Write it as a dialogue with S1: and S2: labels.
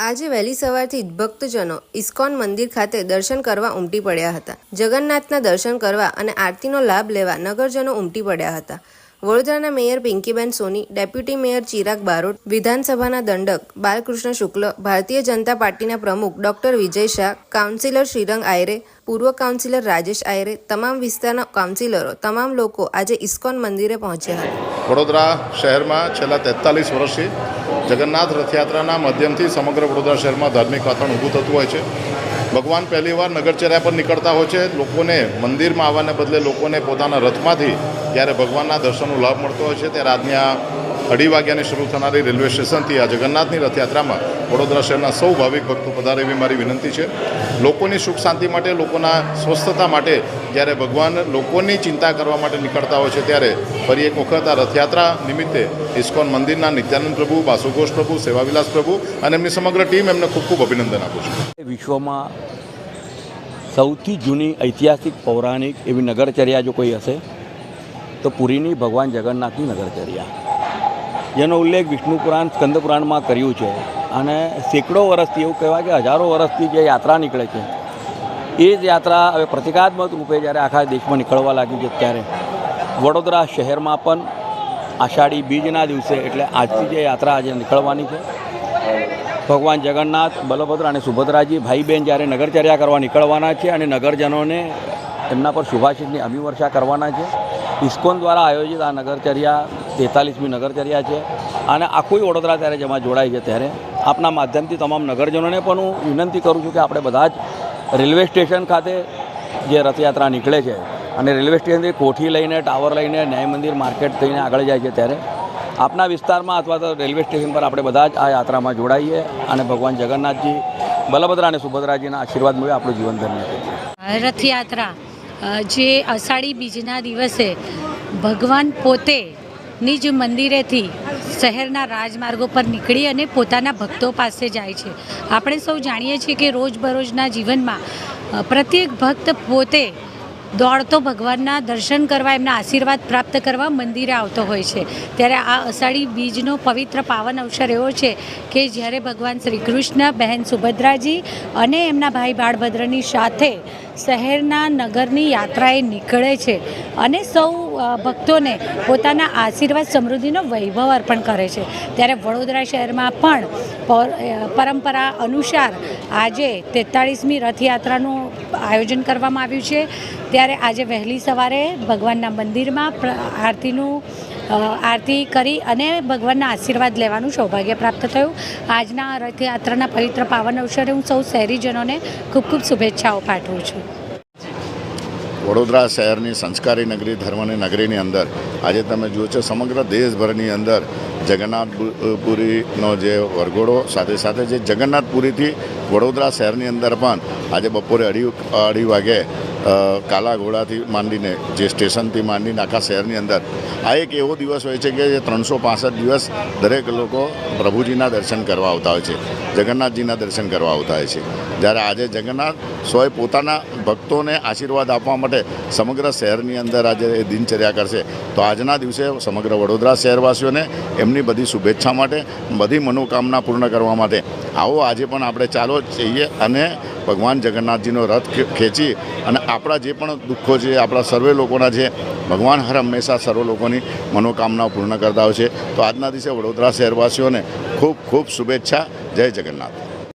S1: આજે વહેલી સવારથી જ ભક્તજનો ઇસ્કોન મંદિર ખાતે દર્શન કરવા ઉમટી પડ્યા હતા. જગન્નાથના દર્શન કરવા અને આરતીનો લાભ લેવા નગરજનો ઉમટી પડ્યા હતા. વડોદરાના mayor Pinkiben Soni, deputy mayor Chirag Barot, વિધાનસભાના દંડક બાલકૃષ્ણ શુક્લ, ભારતીય જનતા પાર્ટીના પ્રમુખ ડોક્ટર વિજય શાહ, કાઉન્સિલર શ્રીરંગ આયરે, પૂર્વ કાઉન્સિલર રાજેશ આયરે, તમામ વિસ્તારના કાઉન્સિલરો, તમામ લોકો આજે ઇસ્કોન મંદિરે પહોંચ્યા હતા.
S2: વડોદરા શહેરમાં છેલ્લા તેતાલીસ વર્ષથી જગન્નાથ રથયાત્રાના માધ્યમથી સમગ્ર વડોદરા શહેરમાં ધાર્મિક વાતાવરણ ઊભું થતું હોય છે. ભગવાન પહેલીવાર નગરચર્યા પર નીકળતા હોય છે. લોકોને મંદિરમાં આવવાને બદલે લોકોને પોતાના રથમાંથી જ્યારે ભગવાનના દર્શનનો લાભ મળતો હોય છે, ત્યારે આજની આ અઢી વાગ્યાની શરૂ થનારી રેલવે સ્ટેશનથી આ જગન્નાથની રથયાત્રામાં વડોદરા શહેરના સૌ ભાવિક ભક્તો પધારે એવી મારી વિનંતી છે. લોકોની સુખ શાંતિ માટે, લોકોના સ્વસ્થતા માટે જ્યારે ભગવાન લોકોની ચિંતા કરવા માટે નીકળતા હોય છે ત્યારે ફરી એક વખત આ રથયાત્રા નિમિત્તે ઇસ્કોન મંદિરના નિત્યાનંદ પ્રભુ, બાસુઘોષ પ્રભુ, સેવાવિલાસ પ્રભુ અને એમની સમગ્ર ટીમ એમને ખૂબ ખૂબ અભિનંદન આપું છું.
S3: વિશ્વમાં સૌથી જૂની ઐતિહાસિક પૌરાણિક એવી નગરચર્યા જો કોઈ હશે, તો પુરીની ભગવાન જગન્નાથની નગરચર્યા. જેનો ઉલ્લેખ વિષ્ણુ પુરાણ સ્કંદ પુરાણમાં કર્યું છે. અને સેંકડો વર્ષથી એવું કહેવાય કે હજારો વર્ષથી જે યાત્રા નીકળે છે, એ જ યાત્રા હવે પ્રતિકાત્મક રૂપે જ્યારે આખા દેશમાં નીકળવા લાગી છે ત્યારે. વડોદરા શહેરમાં પણ આષાઢી બીજના દિવસે એટલે આજથી જે યાત્રા આજે નીકળવાની છે. ભગવાન જગન્નાથ, બલભદ્ર અને સુભદ્રાજી ભાઈ બહેન જ્યારે નગરચર્યા કરવા નીકળવાના છે અને નગરજનોને એમના પર શુભાશીષની અભિવર્ષા કરવાના છે. ઇસ્કોન દ્વારા આયોજિત આ નગરચર્યા તેતાલીસમી નગરચર્યા છે અને આખું વડોદરા ત્યારે જેમાં જોડાય છે ત્યારે. આપના માધ્યમથી તમામ નગરજનોને પણ હું વિનંતી કરું છું કે આપણે બધા જ રેલવે સ્ટેશન ખાતે જે રથયાત્રા નીકળે છે અને રેલવે સ્ટેશનથી કોઠી લઈને, ટાવર લઈને, ન્યાય મંદિર માર્કેટ થઈને આગળ જાય છે ત્યારે આપના વિસ્તારમાં અથવા તો રેલવે સ્ટેશન પર આપણે બધા જ આ યાત્રામાં જોડાઈએ અને ભગવાન જગન્નાથજી, બલભદ્રા અને સુભદ્રાજીના આશીર્વાદ મળે આપણું જીવન ધન્ય
S4: રથયાત્રા જે અષાઢી બીજના દિવસે ભગવાન પોતે નિજ મંદિરેથી શહેરના રાજમાર્ગો પર નીકળી અને પોતાના ભક્તો પાસે જાય છે. આપણે સૌ જાણીએ છીએ કે રોજબરોજના જીવનમાં પ્રત્યેક ભક્ત પોતે દોડતો ભગવાનના દર્શન કરવા, એમના આશીર્વાદ પ્રાપ્ત કરવા મંદિરે આવતો હોય છે. ત્યારે આ અષાઢી બીજનો પવિત્ર પાવન અવસર એવો છે કે જ્યારે ભગવાન શ્રી કૃષ્ણ બહેન સુભદ્રાજી અને એમના ભાઈ બાળભદ્રની સાથે શહેરના નગરની યાત્રાએ નીકળે છે. અને સૌ ભક્તોને પોતાના આશીર્વાદ સમૃદ્ધિનો વૈભવ અર્પણ કરે છે. ત્યારે વડોદરા શહેરમાં પણ પૌર- પરંપરા અનુસાર આજે તેતાળીસમી રથયાત્રાનું આયોજન કરવામાં આવ્યું છે. ત્યારે આજે વહેલી સવારે ભગવાનના મંદિરમાં આરતીનું આરતી કરી અને ભગવાનના આશીર્વાદ લેવાનું સૌભાગ્ય પ્રાપ્ત થયું. આજના રથયાત્રાના પવિત્ર પાવન અવસરે હું સૌ શહેરીજનોને ખૂબ ખૂબ શુભેચ્છાઓ પાઠવું છું.
S2: વડોદરા શહેરની સંસ્કારી નગરી, ધર્મની નગરીની અંદર આજે તમે જુઓ છો સમગ્ર દેશભરની અંદર જગન્નાથપુરીનો પુરીનો જે વરઘોડો, સાથે સાથે જે જગન્નાથપુરીથી વડોદરા શહેરની અંદર પણ આજે બપોરે અઢી અઢી વાગે કાલા ઘોડાથી માંડીને જે સ્ટેશનથી માંડીને આખા શહેરની અંદર, આ એક એવો દિવસ હોય છે કે જે ત્રણસો પાસઠ દિવસ દરેક લોકો પ્રભુજીના દર્શન કરવા આવતા હોય છે, જગન્નાથજીના દર્શન કરવા આવતા હોય છે. જ્યારે આજે જગન્નાથ સોએ પોતાના ભક્તોને આશીર્વાદ આપવા માટે સમગ્ર શહેરની અંદર આજે એ દિનચર્યા કરશે, તો આજના દિવસે સમગ્ર વડોદરા શહેરવાસીઓને એમની બધી શુભેચ્છા માટે, બધી મનોકામના પૂર્ણ કરવા માટે આવો આજે પણ આપણે ચાલો જઈએ અને ભગવાન જગન્નાથજીનો રથ ખેંચી અને આપણા જે પણ દુઃખો છે, આપણા સર્વે લોકોના છે, ભગવાન હર હંમેશા સર્વ લોકોની મનોકામનાઓ પૂર્ણ કરતા હોય છે. તો આજના દિવસે વડોદરા શહેરવાસીઓને ખૂબ ખૂબ શુભેચ્છા. જય જગન્નાથ.